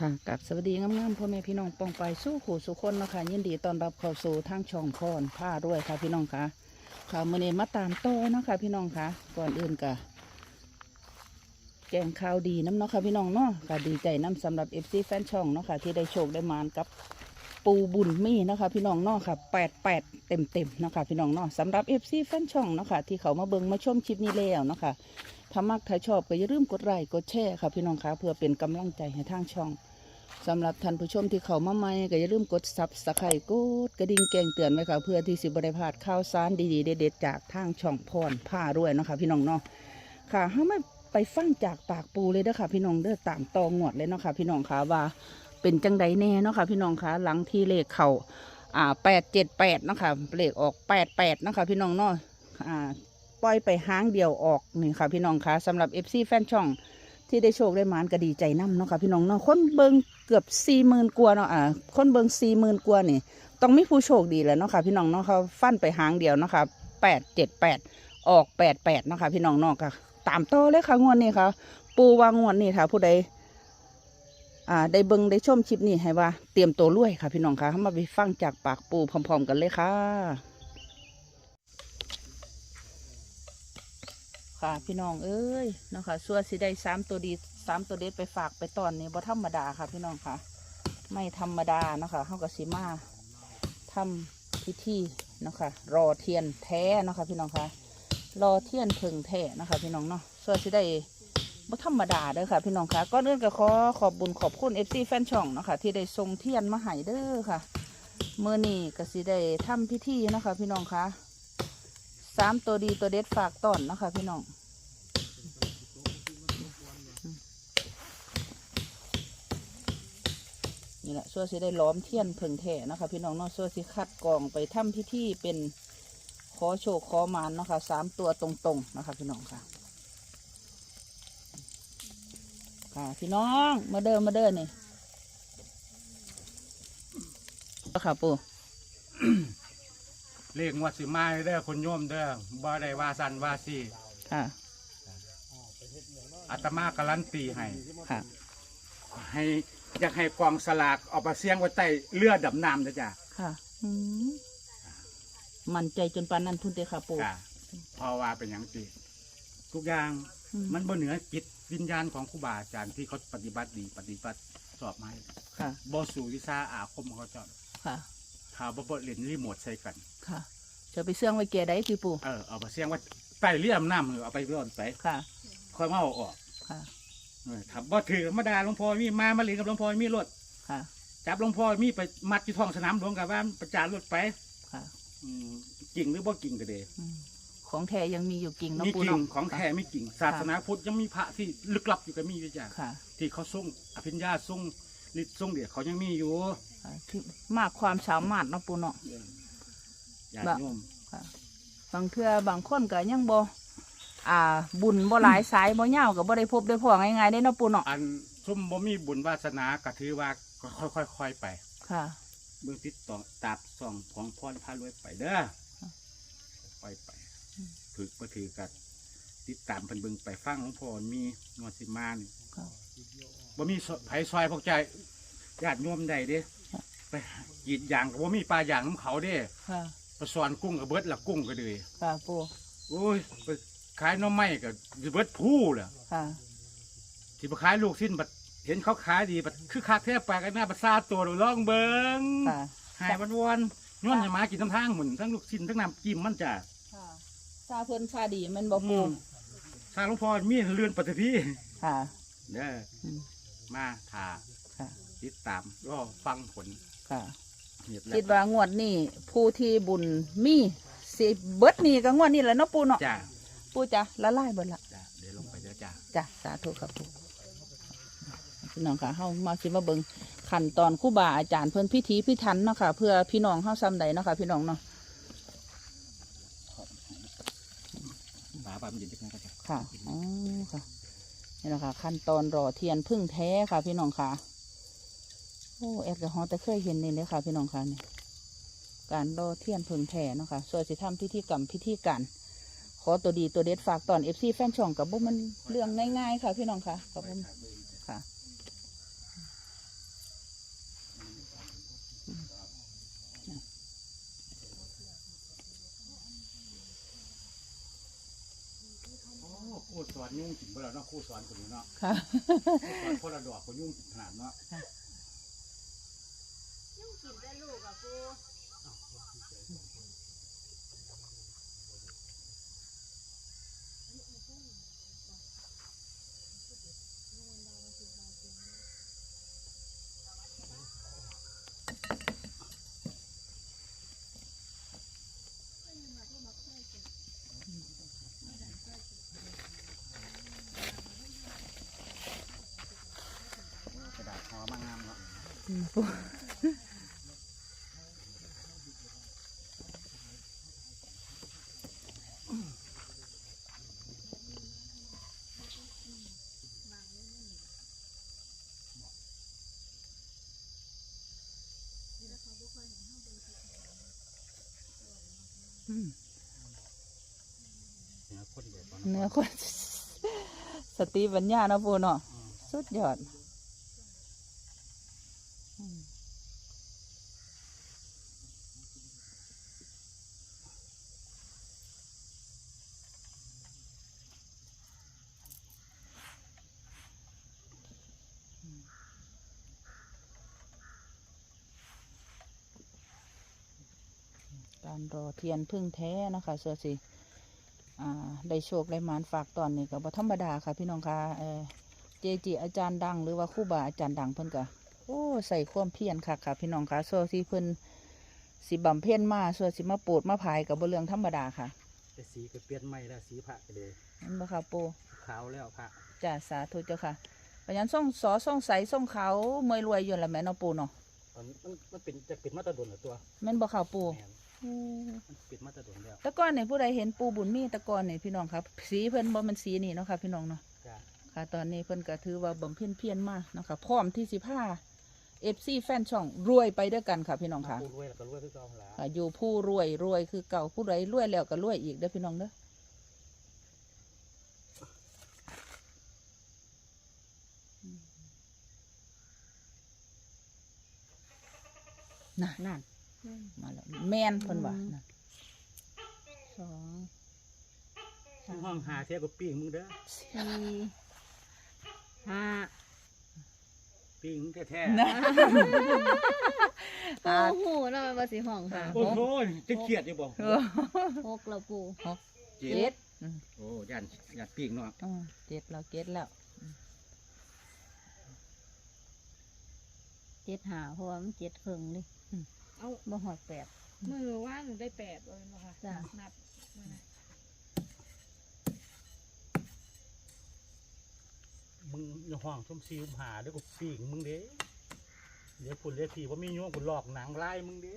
ค่ะกับสวัสดีงามๆพ่อแม่พี่น้องปองไปสู้ขู่สุคนเนาะคะยินดีต้อนรับเข้าสู่ทางช่องพรผ้าด้วยค่ะพี่น้องค่ะค่ะมื่อนี้มาตามโตเนาะค่ะพี่น้องค่ะก่อนอื่นกะแจ้งข่าวดีน้ำเนาะค่ะพี่น้องเนาะค่ะดีใจน้ำสำหรับเอฟซีแฟนช่องเนาะค่ะที่ได้โชคได้มานกับปูบุญมีนะคะพี่น้องเนาะค่ะแปดแปดเต็มเต็มนะคะพี่น้องเนาะสำหรับเอฟซีแฟนช่องเนาะค่ะที่เขามาเบิ่งมาชมคลิปนี้แล้วเนาะค่ะ ถ้ามักถ้าชอบก็อย่าลืมกดไลค์กดแชร์ค่ะพี่น้องคะเพื่อเป็นกำลังใจให้ทางช่องสำหรับท่านผู้ชมที่เข้ามาใหม่ก็อย่าลืมกดซับสไครต์กดกระดิ่งแจ้งเตือนไว้ค่ะเพื่อที่สิบริพลาดข่าวสารดีๆเด็ดๆจากทางช่องพรผ้าด้วยเนาะคะพี่น้องเนาะค่ะเฮาไม่ไปฟังจากปากปูเลยเด้อค่ะพี่น้องเด้อตามตองวดเลยเนาะค่ะพี่น้องคะว่าเป็นจังใดแน่เนาะค่ะพี่น้องคะหลังที่เลขเข่าอ่าแปดเจ็ดแปดเนาะค่ะเลขออกแปดแปดเนาะค่ะพี่น้องเนาะอ่า ล่อยไปห้างเดียวออกนี่ค่ะพี่น้องคะสำหรับ FC แฟนช่องที่ได้โชคได้มานก็ดีใจนํเนาะค่ะพี่น้องเนาะคนเบิงเกือบสี่หมื่นกว่าเนาะอ่าคนเบิงสี่หมื่นกว่านี่ต้องมีผู้โชคดีแหล้วเนาะค่ะพี่น้องเนาะเขาฟันไปหางเดียวเนาะค่ะแปดเจ็ดแปดออกแปดแปดเนาะค่ะพี่น้องเนาะค่ะตามต่อเลยค่ะงวดนี้ค่ะ ปูวางงวดนี้ค่ะผู้ใดอ่าได้เบิงได้ชมคลิปนี้ให้ว่าเตรียมตัวรวยค่ะพี่น้องค่ะมาไปฟังจากปากปูพร้อม ๆ กันเลยค่ะ ค่ะ พี่น้องเอ้ยเนาะค่ะส่วสิได้สามตัวดีสามตัวเด็ดไปฝากไปตอนนี้บ่ธรรมดาค่ะ พี่น้องค่ะ ไม่ธรรมดาเนาะค่ะเฮากับสีมาทำพิธีเนาะค่ะ รอเทียนแท้เนาะค่ะ พี่น้องค่ะ รอเทียนเพึงแท้เนาะค่ะพี่น้องเนาะส่วสิได้บ่ธรรมดาเด้อค่ะ พี่น้องค่ะก่อนอื่นก็ขอขอบบุญขอบคุณ FC แฟนช่องเนาะค่ะที่ได้ส่งเทียนมาให้เด้อค่ะเมื่อนี้ก็สิได้ทำพิธีเนาะค่ะพี่น้องค่ะ สามตัวดีตัวเด็ดฝากต้อนเนาะคะพี่น้องนี่แหละส่วนสิได้ล้อมเทียนเพิ่งแท่นะคะพี่น้องเนาะส่วนสิคัดกองไปทำพิธีเป็นขอโชคขอมานนะคะสามตัวตรงๆนะคะพี่น้องค่ะ ค่ะ พี่น้องมาเดินมาเดินนี่ค่ะปู่ เลขงวดสิมาเด้อคนโยมเด้อบ่ได้ว่าสันว่าสีค่ะ อาตมาการันตีให้ ค่ะ ให้อยากให้กองสลากเอาไปเสียงไว้ใต้เรือดำน้ำนะจ๊ะค่ะอืมมั่นใจจนปานนั้นพุ่นเตค่ะปู่ค่ะเพราะว่าเป็นอย่างตีทุกอย่างอืมมันบ่เหนือจิตวิญญาณของครูบาอาจารย์ที่เขาปฏิบัติดีปฏิบัติสอบมาให้ค่ะ บ่สู่วิชาอาคมของเขาเจ้า ค่ะ ข่าวบ่บ่เล่นรีโมทใส่กัน ค่ะ จะไปเสื่องไว้แก่ได้ที่ปู่เออเอาไปเสียงไว้ใต้เรือดำน้ำเอาไปร่อนไปค่ะ ค่อยมาเอาออกค่ะ เออถ้าบ่ถือมาด่าหลวงพ่อมีมามาเล่นกับหลวงพ่อมีรถค่ะ จับหลวงพ่อมีไปมัดที่ท้องสนามหลวงกับว่าประจานรถไปค่ะ อืมกิ่งหรือบ่กิ่งก็เดอืมของแท้ยังมีอยู่กิ่งเนาะมีปู่กิ่งเนาะของแท้ไม่กิ่งศาสนาพุทธยังมีพระที่ลึกลับอยู่ก็มีด้วยจ้ะค่ะ ที่เขาส่งอภิญญาส่งฤทธิ์ส่งเดียเขายังมีอยู่ค่ะ ที่มากความสามารถเนาะปู่เนาะ ญาติบะโยมค่ะบางเทื่อบางคนก็ยังบ่อ่า บุญบ่หลายสายบ่ยาวก็บ่ได้พบได้พ้อง่ายๆได้เนาะปู่เนาะ อันซุ่มบ่มีบุญวาสนาก็ถือว่าค่อยๆๆไปค่ะ เบื้องติดต่อตาบส่องของพรพารวยไปเด้อไปไปอืม ถือบ่ถือกันติดตามเพิ่นเบิ่งไปฟังหลวงพ่อมีงวดสิมานี่ค่ะบ่มีซไผซอยพวกใจญาติโยมได้เด้ไป กรีดยางก็บ่มีปลาอย่างน้ำเขาเด้ค่ะไปสอนกุ้งกับเบิดละกุ้งก็เลยค่ะปู่โอ้ยไปขายหน้อไม้ก็เบิดผู้แหละค่ะที่ไปขายลูกสิ้นบัดเห็นเขาขายดีบัดคือคักแทบปากกันหน้าบัดซาตัวดูล่องเบิงค่ะหายวันวันย้อนให้หมากินทั้งทางหมุนทั้งลูกสิ้นทั้งน้ำจิ้มมันจ้ะค่ะซาเพิ่นซาดีแมันบ่อืปู่มทางหลวงพ่อมีเรือนปฏิพีค่ะ เด้ออืมมาถ่าค่ะ ติดตามรอฟังผล ค่ะเหตุคิดและว่างวดนี้ผู้ที่บุญมีสิเบิดนี่ก็งวดนี้แหละเนาะปู่เนาะจ้าปู่จ้ะละลายเบิดละจ้าเดี๋ยวลงไปเด้อจ้าจ้ะสาธุครับปู่พี่น้องค่ะเฮามาสิมาเบิ่งขั้นตอนครู่บาอาจารย์เพิ่นพิธีพิถันเนาะค่ะ เพื่อพี่น้องเฮาซ้ำใดเนาะค่ะ พี่น้องเนาะฝาบามันเย็นจังนะครับค่ะอ๋อค่ะนี่แหละค่ะ ขั้นตอนรอเทียนพึ่งแท้ค่ะ พี่น้องค่ะ โอ้แอลกอฮอล์แต่เคยเห็นเลยเลยค่ะ พี่น้องคะเนี่ยการรอเทียนเพิงแผ่เนาะค่ะส่วนสิทำพิธีกรรมพิธีการขอตัวดีตัวเด็ดฝากตอนเอฟซีแฟนช่องกับบุ้มมันเรื่องง่ายๆค่ะ พี่น้องค่ะกับบุ้มค่ะโอ้สอนยุ่งถึงเวลาเนาะคู่สอนคนนี้เนาะค่ะสอนคนละดอกคนยุ่งถึงขนาดเนาะ ลูกอะปู กระดาษห่อมางาม เนาะอืมปูอืมเนี่ยคนเดียวตอนเนื้อคนสติปัญญาเนาะปูเนาะสุดยอด อืม รรอเทียนพึ่งแท้นะคะเสือสิอ่าได้โชคได้หมานฝากตอนนี้ก็บ่ธรรมดาค่ะ พี่น้องค่ะเออเจจิอาจารย์ดังหรือว่าครูบาอาจารย์ดังเพิ่นก็โอ้ใส่ความเพียรค่ะค่ะ พี่น้องค่ะส่วนที่เพิ่นสิบำเพ็ญมาส่วนสิมาโปรดมาภายกับบ่เรื่องธรรมดาค่ะแต่สีก็เปลี่ยนใหม่แล้วสีพระก็เลยนั่นบ่ค่ะปูขาวแล้วพระจ้าสาธุเจ้าค่ะเพราะฉะนั้นส่งสอส่งใสส่งเขาเมยรวยอยู่ละแม่เนาะปูเนาะตอนนี้มันมันเป็นจะเป็นมาตรดนเหรอตัวแม่นบ่ค่ะปูแม่น อืมมันเป็นมาตรดนแล้วแต่ก่อนนี่ผู้ใดเห็นปูบุญมีแต่ก่อนนี่พี่น้องครับ สีเพิ่นบ่แมันสีนี่เนาะค่ะพี่น้องเนาะ จ้าค่ะตอนนี้เพิ่นก็ถือว่าบ่มเพียนเพียนๆมากนาะคะพร้อมที่สิพาเอฟซีแฟนช่องรวยไปด้วยกันค่ะพี่น้องค่ะผู้รวยแล้วก็รวยคือเก่าหลาค่ะอยู่ผู้รวยรวยคือเก่าผู้ใดรวยแล้วก็รวยอีกเด้อพี่น้องเด้ออืมน่ะนั่น มาแล้วแมนเพิ่นว่าน่ะสองห้องหาเทียบกับปิ้งมึงเด้อสี่ห้าปิ้งแท้นะปูหูเนาะว่าสิห้องค่ะๆโอ้โหจะเกลียดอยู่บ่เออหกแล้วปูเจ็เจ็ดดอืมโอ้ยันยันปิ้งเนาะอืมเจ็ดแล้วเจ็ดแล้วเจ็ดหาเพราะว่ามันเจ็ดเพิ่งเลย เอาบ่หอดแปด มือว่างหนูได้แปดเลยเนาะค่ะจ้ะ นับมือนะมึงอย่าห้องชมซีมหาเด้อกูปิ้งมึงเด้เดี๋ยวคุณเรียกพี่ว่ามีโยงกูหลอกหนังไล่มึงเด้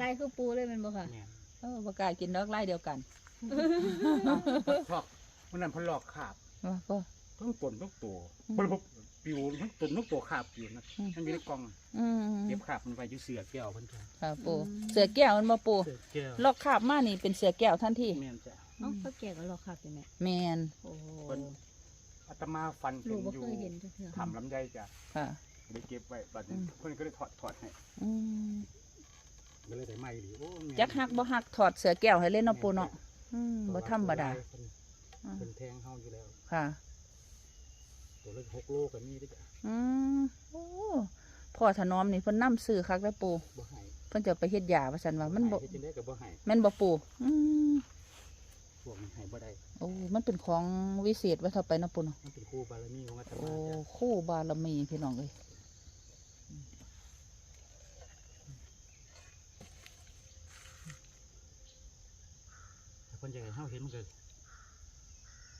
ลายคือปูเลยแมันบ่ค่ะแม่นเออประกล้าศกินดอกไล่เดียวกัน ชอบมันนั่นเพนหลอกขาบว่าก็ ทั้งตนทั้งตัวอืมบลบปิวทั้งตนทั้งตัวขาบอยู่นะอืมมันอยู่ในกล่องอืมเก็บขาบมันไว้อยู่เสือแก้วเพิ่นจ้ะค่ะปูอืมเสือแก้วมันมาปูเสือแก้วลอกขาบมานี่เป็นเสือแก้วทันทีแม่นจ้ะเอ้าเขาแก่ก็รอคักอยู่แม่แมนโอ้เพิ่นอาตมาฟันลูเห็กนบ่อยู่เคยเห็นจักเทื่อ ทำลำไยจ้ะค่ะเลยเก็บไว้บัดนี้อืม เพิ่นก็เลยถอดถอดให้อืมก็เลยใส่ไม้หรือโอ้แม่นจักหักบ่หักถอดเสือแก้วให้เล่นเนาะปูเนาะอืมบ่ธรรมดาเพิ่นอืมเพิ่นแทงเฮาอยู่แล้ว ค่ะ ตัวละหกโลก็มีเด้อจ้ะอืมโอ้พ่อถนอมนี่เพิ่นนำซื้อคักแล้วปูบ่ให้เพิ่นจะไปเฮ็ดยาว่าซั่นว่ามันบ่ให้เฮ็ดจังได๋ก็บ่ให้แม่นบ่ปูอืมพวกมันให้บ่ได้โอ้มันเป็นของวิเศษไว้เท่าไปเนาะปูเนาะมันเป็นครูบารมีของอาตโอ้มาจ้ะคู่บารมีพี่น้องเอ้ยแต่เพิ่นอยากให้เฮาเห็นมันก็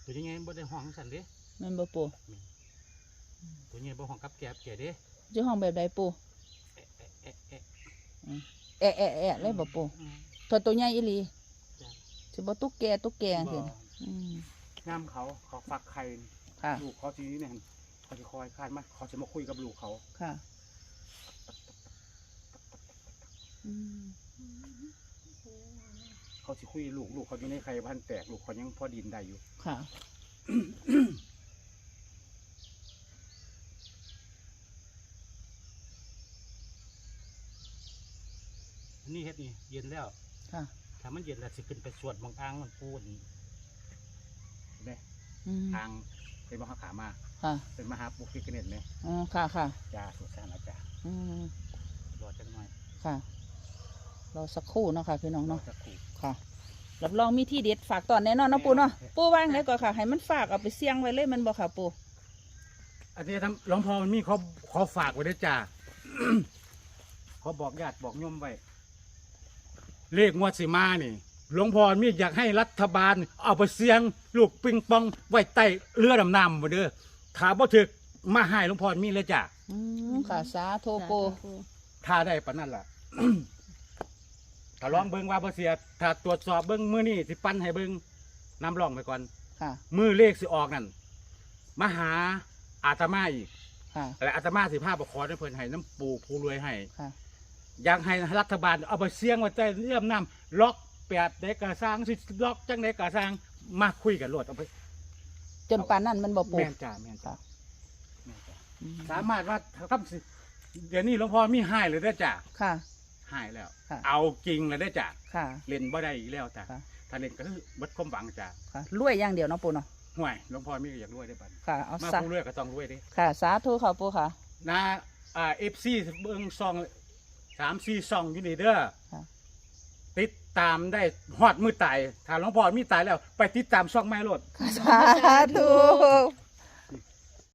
ตัวยังไงบ่ได้ห้องสั่นเด้แม่นบ่ปู ตัวยังไงบ่ห้องกับแกบแก่เด้จะห้องแบบใดปูแอะแอะแอะแอะแอะเลยบ่ปูอืมตัวตัวใหญ่อีหลีจ้ะสิบ่ตุ๊กแกตุ๊กแกบ่เห็นอืมย่ามเขาเขาฟักไข่ค่ะลูกเขาทีนี้เนี่ยเขาจะคอยคาดมาเขาจะมาคุยกับลูกเขาค่ะอืมเขาสิคุยลูกลูกเขาอยู่ในไข่พันแตกลูกเขายังพอดินได้อยู่ค่ะ นี่เห็นฮ็ดนี่เย็นแล้วค่ะ ถ้ามันเย็นแล้วสิขึ้นไปสวดบางอ่างมันปูนเด้อืมอ่างเป็นมหาขามา ค่ะเป็นมหาปุกพิกเนตไหมอ๋อค่ะค่ะจ้าสุดสานอาจารย์อืมรอจังหน่อยค่ะรอสักครู่เนาะค่ะพี่น้องรอเนาะจะขู่ ค่ะรับรองมีที่เด็ดฝากตอนแน่นอนเนาะปูเนาะปูว่างไหนก่อนค่ะ ให้มันฝากเอาไปเสี่ยงไว้เลยแมันบอกค่ะปูอันนี้ทำหลวงพ่อมันมีเขาเขาฝากไว้ด้วยจ้าเขาบอกญาติบอกโยมไว้ เลขงวดสิมานี่ หลวงพ่อมีอยากให้รัฐบาล เอาไปเสียง ลูกปิงปอง ไว้ใต้เรือดำน้ำมาเด้อถ้าบ่ถึกมาให้หลวงพ่อมีเลยจ้ะอืมค่ะสาธุปูสาธุถ้าได้ปานนั้นล่ะ ถ้าลองเบิ่งว่าบ่เสีย ถ้าตรวจสอบเบิ่งมื้อนี้สิปั้นให้เบิ่งนำร่องไปก่อน ค่ะ มือเลขสิออกนั่นมาหาอาตมาอีกค่ะ และอาตมาสิพาประคองให้เพิ่นให้น้ำปูผู้รวยให้ ค่ะ อยากให้รัฐบาลเอาไปเสี่ยงไว้ใต้เรื่องน้ำล็อกแปดเด็กกระสร้างสิล็อกจังเด็กกระสร้างมาคุยกันรวดเอาไปจนปานนั้นมันบ่ปูแม่นจ้าแม่นจ้าค่ะแม่นจ้าอืมสามารถว่าทำสิเดี๋ยวนี้หลวงพ่อมีให้เลยได้อจ้าค่ะ ให้แล้ว ค่ะ เอาจริงเลยได้อจ้าค่ะ เล่นบ่ได้อีกแล้วจ้าค่ะ ถ้าเล่นก็คือบัดความหวังจ้าค่ะรวยอย่างเดียวเนาะปูเนาะห่วยหลวงพ่อมีก็อยากรวยได้อบัดค่ะ เอามาซะผู้รวยก็ต้องรวยเด้ค่ะ สาธุค่ะปูค่ะ นะอ่าเอฟซีเบิ้งซอง สามสี่ซองอยู่นี่เด้อค่ะ ติดตามได้ฮอดมือตายถ้าหลวงพ่อมีตายแล้ว ไปติดตามซองไม้รถสาธุ